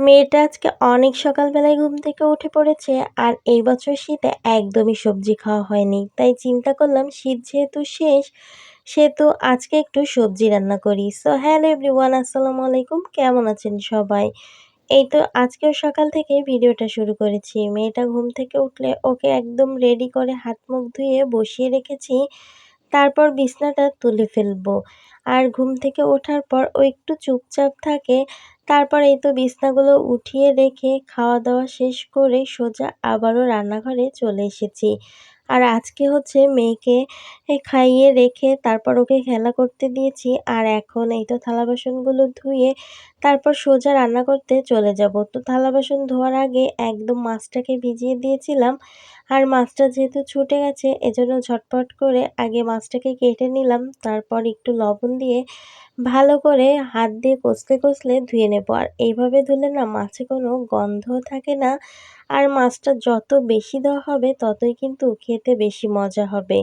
মেয়েটা আজকে অনেক সকালবেলায় ঘুম থেকে উঠে পড়েছে আর এই বছর শীতে একদমই সবজি খাওয়া হয়নি। তাই চিন্তা করলাম শীত যেহেতু শেষ, সেহেতু আজকে একটু সবজি রান্না করি। সো হ্যালো এভরিওয়ান আসসালামু আলাইকুম। কেমন আছেন সবাই? এই তো আজকেও সকাল থেকে ভিডিওটা শুরু করেছি। মেয়েটা ঘুম থেকে উঠলে ওকে একদম রেডি করে হাত মুখ ধুয়ে বসিয়ে রেখেছি। তারপর বিছনাটা তুলে ফেলব। আর ঘুম থেকে ওঠার পর ও একটু চুপচাপ থাকে। তারপর এই তো বিছনাগুলো উঠিয়ে রেখে খাওয়া দাওয়া শেষ করে সোজা আবারও রান্নাঘরে চলে এসেছি। আর আজকে হচ্ছে মেয়েকে খাইয়ে রেখে তারপর ওকে খেলা করতে দিয়েছি। আর এখন এই তো থালা বাসনগুলো ধুয়ে তারপর সোজা রান্না করতে চলে যাব। তো থালা বাসন ধোয়ার আগে একদম মাছটাকে ভিজিয়ে দিয়েছিলাম। আর মাছটা যেহেতু ছুটে গেছে, এজন্য ঝটপট করে আগে মাছটাকে কেটে নিলাম। তারপর একটু লবণ দিয়ে ভালো করে হাত দিয়ে কষলে কষলে ধুয়ে নেব। আর এইভাবে ধুলে না মাছে কোনো গন্ধ থাকে না। আর মাছটা যত বেশি দেওয়া হবে, ততই কিন্তু খেতে বেশি মজা হবে।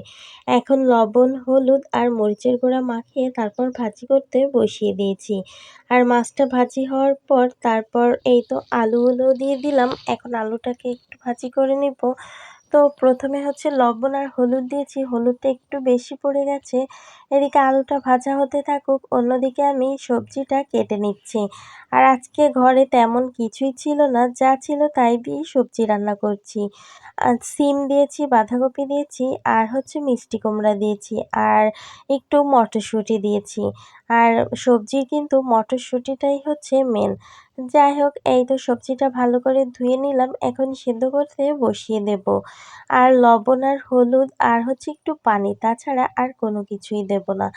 এখন লবণ, হলুদ আর মরিচের গুঁড়া মাখিয়ে তারপর ভাজি করতে বসিয়ে দিয়েছি। আর মাছটা ভাজি হওয়ার পর তারপর এই তো আলুগুলো দিয়ে দিলাম। এখন আলুটাকে একটু ভাজি করে নিব। তো প্রথমে হচ্ছে লবণ আর হলুদ দিয়েছি, হলুদটা একটু বেশি পড়ে গেছে। এদিকে আলুটা ভাজা হতে থাকুক, অন্যদিকে আমি সবজিটা কেটে নিচ্ছি। আর আজকে ঘরে তেমন কিছুই ছিল না, যা ছিল তাই দিয়েই সবজি রান্না করছি। আর সিম দিয়েছি, বাঁধাকপি দিয়েছি, আর হচ্ছে মিষ্টি কুমড়া দিয়েছি, আর একটু মটরশুঁটি দিয়েছি। আর সবজির কিন্তু মটরশুঁটিটাই হচ্ছে মেন যাই হোক, এই তো সবজিটা ভালো করে ধুয়ে নিলাম, এখন সেদ্ধ করতে বসিয়ে দেব। আর লবণ আর হলুদ আর হচ্ছে একটু পানি, তাছাড়া আর কোনো কিছুই দেব না।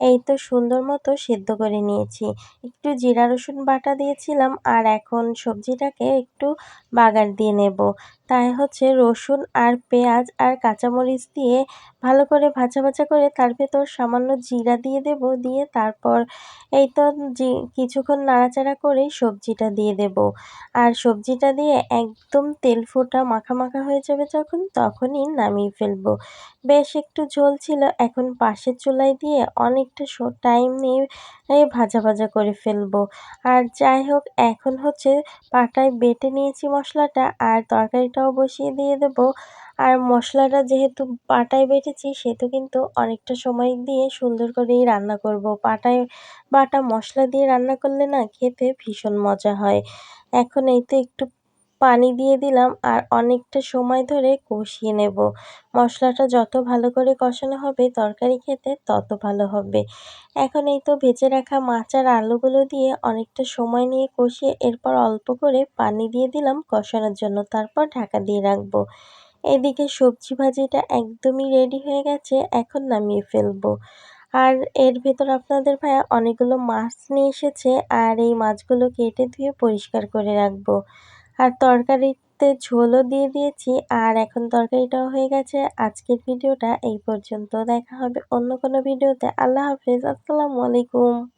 এই তো সুন্দর মতো সেদ্ধ করে নিয়েছি। একটু জিরা, রসুন বাটা দিয়েছিলাম আর এখন সবজিটাকে একটু বাগার দিয়ে নেব। তাই হচ্ছে রসুন আর পেঁয়াজ আর কাঁচামরিচ দিয়ে ভালো করে ভাজা ভাজা করে তার ভেতর সামান্য জিরা দিয়ে দেব, দিয়ে তারপর এই তো কিছুক্ষণ নাড়াচাড়া করে সবজিটা দিয়ে দেব। আর সবজিটা দিয়ে একদম তেল ফোটা মাখা মাখা হয়ে যাবে যখন, তখনই নামিয়ে ফেলব। বেশ একটু ঝোল ছিল, এখন পাশের চুলায় দিয়ে অনেকটা টাইম নিয়ে ভাজা ভাজা করে ফেলব। আর যাই হোক, এখন হচ্ছে পাটায় বেটে নিয়েছি মশলাটা আর তরকারিটাও বসিয়ে দিয়ে দেব। আর মশলাটা যেহেতু পাটায় বেটেছি, সেহেতু কিন্তু অনেকটা সময় দিয়ে সুন্দর করেই রান্না করব। পাটায় বাটা মশলা দিয়ে রান্না করলে না খেতে ভীষণ মজা হয়। এখন এই তো একটু পানি দিয়ে দিলাম আর অনেকটা সময় ধরে কষিয়ে নেব। মশলাটা যত ভালো করে কষানো হবে তরকারি খেতে তত ভালো হবে। এখন এই তো ভেজে রাখা মাছ আর আলুগুলো দিয়ে অনেকটা সময় নিয়ে কষিয়ে এরপর অল্প করে পানি দিয়ে দিলাম কষানোর জন্য। তারপর ঢাকা দিয়ে রাখব। এদিকে সবজি ভাজিটা একদমই রেডি হয়ে গেছে, এখন নামিয়ে ফেলব। আর এর ভেতর আপনাদের ভাইয়া অনেকগুলো মাছ নিয়ে এসেছে আর এই মাছগুলো কেটে ধুয়ে পরিষ্কার করে রাখব। আর তরকারিতে ঝোলও দিয়ে দিয়েছি, আর এখন তরকারিটাও হয়ে গেছে। আজকের ভিডিওটা এই পর্যন্ত। দেখা হবে অন্য কোনো ভিডিওতে। আল্লাহ হাফেজ। আসসালামু আলাইকুম।